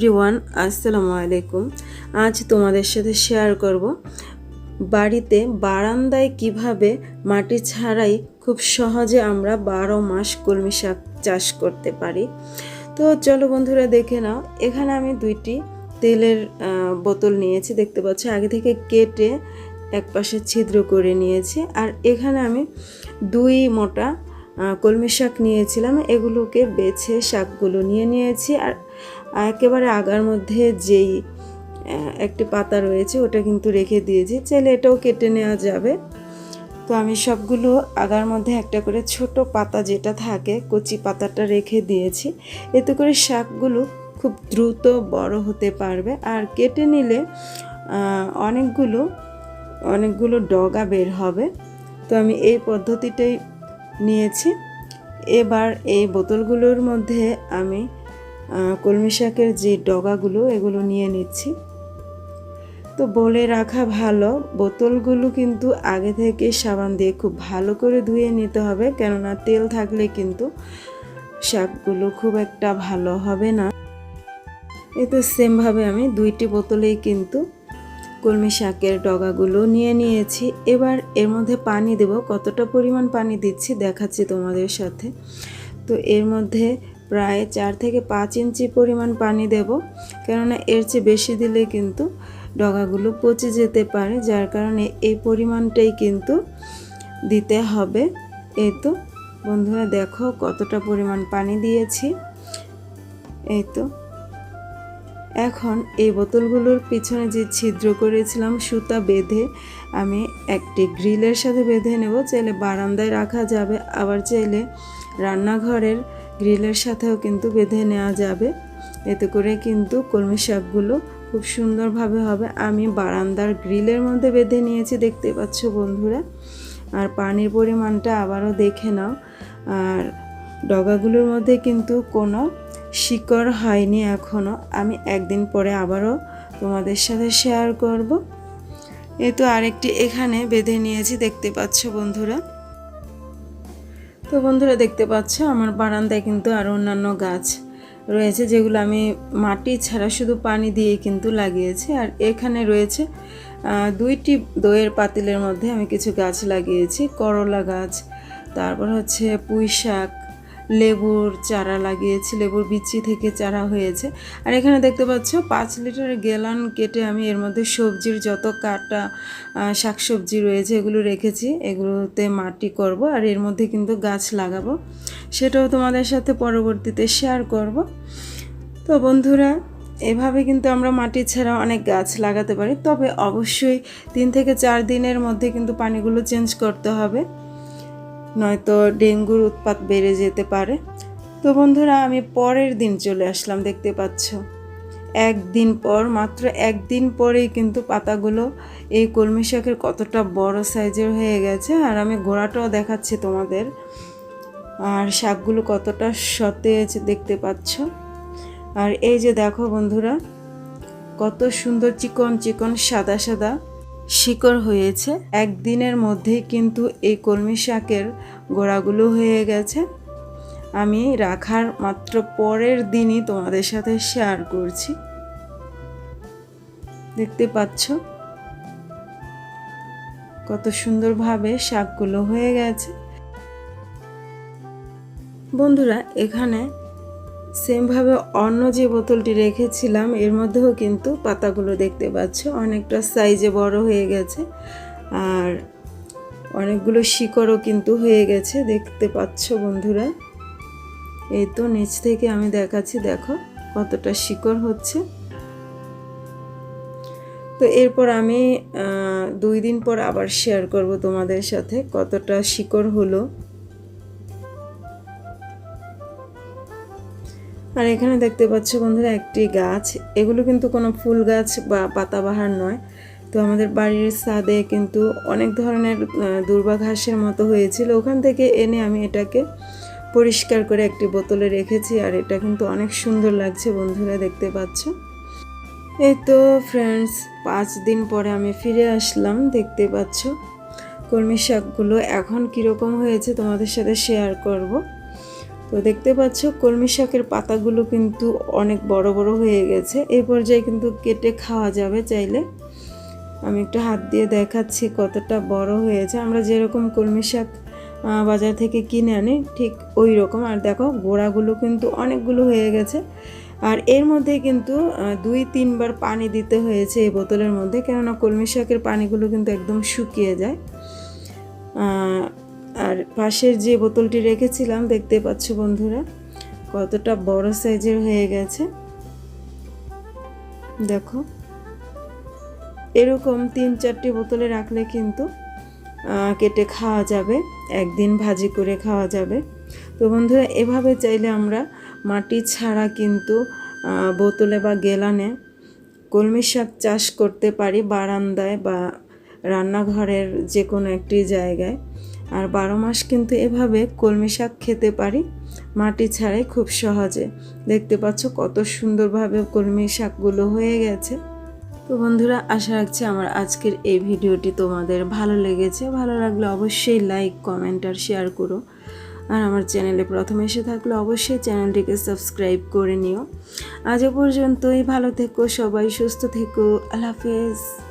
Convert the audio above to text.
Everyone আসসালামু আলাইকুম। আজ তোমাদের সাথে শেয়ার করব বাড়িতে বারান্দায় কীভাবে মাটি ছাড়াই খুব সহজে আমরা বারো মাস কলমি শাক চাষ করতে পারি। তো চলো বন্ধুরা দেখে নাও, এখানে আমি দুইটি তেলের বোতল নিয়েছি, দেখতে পাচ্ছ, আগে থেকে কেটে এক পাশে ছিদ্র করে নিয়েছি। আর এখানে আমি দুই মোটা কলমি শাক নিয়েছিলাম, এগুলোকে বেছে শাকগুলো নিয়ে নিয়েছি। আর একেবারে আগার মধ্যে যেই একটি পাতা রয়েছে ওটা কিন্তু রেখে দিয়েছি। চাইলে এটাও কেটে নেওয়া যাবে। তো আমি সবগুলো আগার মধ্যে একটা করে ছোট পাতা যেটা থাকে, কচি পাতাটা রেখে দিয়েছি। এতে করে শাকগুলো খুব দ্রুত বড় হতে পারবে। আর কেটে নিলে অনেকগুলো অনেকগুলো ডগা বের হবে। তো আমি এই পদ্ধতিটাই নিয়েছি। এবার এই বোতলগুলোর মধ্যে আমি কলমি শাকের যে ডগাগুলো, এগুলো নিয়ে নিচ্ছি। তো বলে রাখা ভালো, বোতলগুলো কিন্তু আগে থেকে সাবান দিয়ে খুব ভালো করে ধুয়ে নিতে হবে, কেননা তেল থাকলে কিন্তু শাকগুলো খুব একটা ভালো হবে না। এই তো সেমভাবে আমি দুইটি বোতলেই কিন্তু কলমি শাকের ডগাগুলো নিয়ে নিয়েছি। এবার এর মধ্যে পানি দেব, কতটা পরিমাণ পানি দিচ্ছি দেখাচ্ছি তোমাদের সাথে। তো এর মধ্যে প্রায় চার থেকে পাঁচ ইঞ্চি পরিমাণ পানি দেব, কেননা এর চেয়ে বেশি দিলে কিন্তু ডগাগুলো পচে যেতে পারে, যার কারণে এই পরিমাণটাই কিন্তু দিতে হবে। এই তো বন্ধুরা দেখো কতটা পরিমাণ পানি দিয়েছি। এই তো এখন এই বোতলগুলোর পিছনে যে ছিদ্র করেছিলাম, সুতা বেঁধে আমি একটি গ্রিলের সাথে বেঁধে নেব। চাইলে বারান্দায় রাখা যাবে, আবার চাইলে রান্নাঘরের গ্রিলের সাথেও কিন্তু বেঁধে নেওয়া যাবে। এতে করে কিন্তু কলমি শাকগুলো খুব সুন্দরভাবে হবে। আমি বারান্দার গ্রিলের মধ্যে বেঁধে নিয়েছি, দেখতে পাচ্ছ বন্ধুরা। আর পানির পরিমাণটা আবারও দেখে নাও। আর ডগাগুলোর মধ্যে কিন্তু কোনো শিকড় হয়নি এখনও আমি একদিন পরে আবারও তোমাদের সাথে শেয়ার করব। এ তো আরেকটি এখানে বেঁধে নিয়েছি, দেখতে পাচ্ছ বন্ধুরা। তো বন্ধুরা দেখতে পাচ্ছ, আমার বারান্দায় কিন্তু আরও অন্যান্য গাছ রয়েছে, যেগুলো আমি মাটি ছাড়া শুধু পানি দিয়ে কিন্তু লাগিয়েছি। আর এখানে রয়েছে দুইটি দইয়ের পাতিলের মধ্যে আমি কিছু গাছ লাগিয়েছি, করলা গাছ, তারপর হচ্ছে পুঁই শাক লেবুর চারা লাগিয়েছি, লেবুর বিচি থেকে চারা হয়েছে। আর এখানে দেখতে পাচ্ছ, পাঁচ লিটার গেলান কেটে আমি এর মধ্যে সবজির যত কাটা শাকসবজি রয়েছে এগুলো রেখেছি, এগুলোতে মাটি করব আর এর মধ্যে কিন্তু গাছ লাগাবো। সেটাও তোমাদের সাথে পরবর্তীতে শেয়ার করব। তো বন্ধুরা, এভাবে কিন্তু আমরা মাটি ছাড়া অনেক গাছ লাগাতে পারি, তবে অবশ্যই তিন থেকে চার দিনের মধ্যে কিন্তু পানিগুলো চেঞ্জ করতে হবে। নয়তো ডেঙ্গুর উৎপাত বেড়ে যেতে পারে। তো বন্ধুরা, আমি পরের দিন চলে আসলাম, দেখতে পাচ্ছ। একদিন পর, মাত্র একদিন পরেই কিন্তু পাতাগুলো এই কলমি শাকের কতটা বড় সাইজের হয়ে গেছে, আর আমি গোড়াটাও দেখাচ্ছি তোমাদের। আর শাকগুলো কতটা সতেজ দেখতে পাচ্ছ। আর এই যে দেখো বন্ধুরা, কত সুন্দর চিকন চিকন, সাদা সাদা। শিকড় হয়েছে। একদিনের মধ্যেই কিন্তু এই কলমি শাকের গোড়াগুলো হয়ে গেছে। আমি রাখার মাত্র পরের দিনই তোমাদের সাথে শেয়ার করছি। দেখতে পাচ্ছ? কত সুন্দরভাবে শাকগুলো হয়ে গেছে। বন্ধুরা, এখানে সেমভাবে অন্য যে বোতলটি রেখেছিলাম, এর মধ্যেও কিন্তু পাতাগুলো দেখতে পাচ্ছ। অনেকটা সাইজে বড় হয়ে গেছে। আর অনেকগুলো শিকড়ও কিন্তু হয়ে গেছে, দেখতে পাচ্ছ বন্ধুরা। এই তো নিচ থেকে আমি দেখাচ্ছি, দেখো কতটা শিকড় হচ্ছে। তো এরপর আমি দুই দিন পর আবার শেয়ার করব তোমাদের সাথে কতটা শিকড় হলো। আর এখানে দেখতে পাচ্ছ বন্ধুরা একটি গাছ। এগুলো কিন্তু কোনো ফুল গাছ বা পাতাবাহার নয়। তো আমাদের বাড়ির ছাদে কিন্তু অনেক ধরনের দুর্বা ঘাসের মতো হয়েছিল। ওখান থেকে এনে আমি এটাকে পরিষ্কার করে একটি বোতলে রেখেছি আর এটা কিন্তু অনেক সুন্দর লাগছে বন্ধুরা, দেখতে পাচ্ছ? এই তো ফ্রেন্ডস পাঁচ দিন পরে আমি ফিরে আসলাম, দেখতে পাচ্ছ? কলমি শাকগুলো এখন কীরকম হয়েছে তোমাদের সাথে শেয়ার করব। তো দেখতে পাচ্ছ কলমি শাকের পাতাগুলো কিন্তু অনেক বড় বড় হয়ে গেছে। এই পর্যায়ে কিন্তু কেটে খাওয়া যাবে চাইলে। আমি একটু হাত দিয়ে দেখাচ্ছি কতটা বড় হয়েছে। আমরা যেরকম কলমি শাক বাজার থেকে কিনে আনি, ঠিক ওই রকম আর দেখো, গোড়াগুলো কিন্তু অনেকগুলো হয়ে গেছে। আর এর মধ্যে কিন্তু দুই, তিনবার পানি দিতে হয়েছে এই বোতলের মধ্যে। কেননা কলমি শাকের পানিগুলো কিন্তু একদম শুকিয়ে যায়। আর পাশের যে বোতলটি রেখেছিলাম, দেখতে পাচ্ছ বন্ধুরা, কতটা বড় সাইজের হয়ে গেছে। দেখো, এরকম তিন চারটি বোতলে রাখলে কিন্তু কেটে খাওয়া যাবে, একদিন ভাজি করে খাওয়া যাবে। তো বন্ধুরা, এভাবে চাইলে আমরা মাটি ছাড়া কিন্তু বোতলে বা গেলানে কলমি শাক চাষ করতে পারি বারান্দায় বা রান্নাঘরের যে কোনো একটি জায়গায়। আর বারো মাস কিন্তু এভাবে কলমি শাক খেতে পারি, মাটি ছাড়াই খুব সহজে। দেখতে পাচ্ছ কত সুন্দরভাবে কলমি শাকগুলো হয়ে গেছে। তো বন্ধুরা, আশা রাখছি আমার আজকের এই ভিডিওটি তোমাদের ভালো লেগেছে। ভালো লাগলে অবশ্যই লাইক কমেন্ট আর শেয়ার করো। আর আমার চ্যানেলে প্রথম এসে থাকলে অবশ্যই চ্যানেলটিকে সাবস্ক্রাইব করে নিও। আজও পর্যন্তই, ভালো থেকো, সবাই সুস্থ থেকো, আল্লাহ হাফেজ।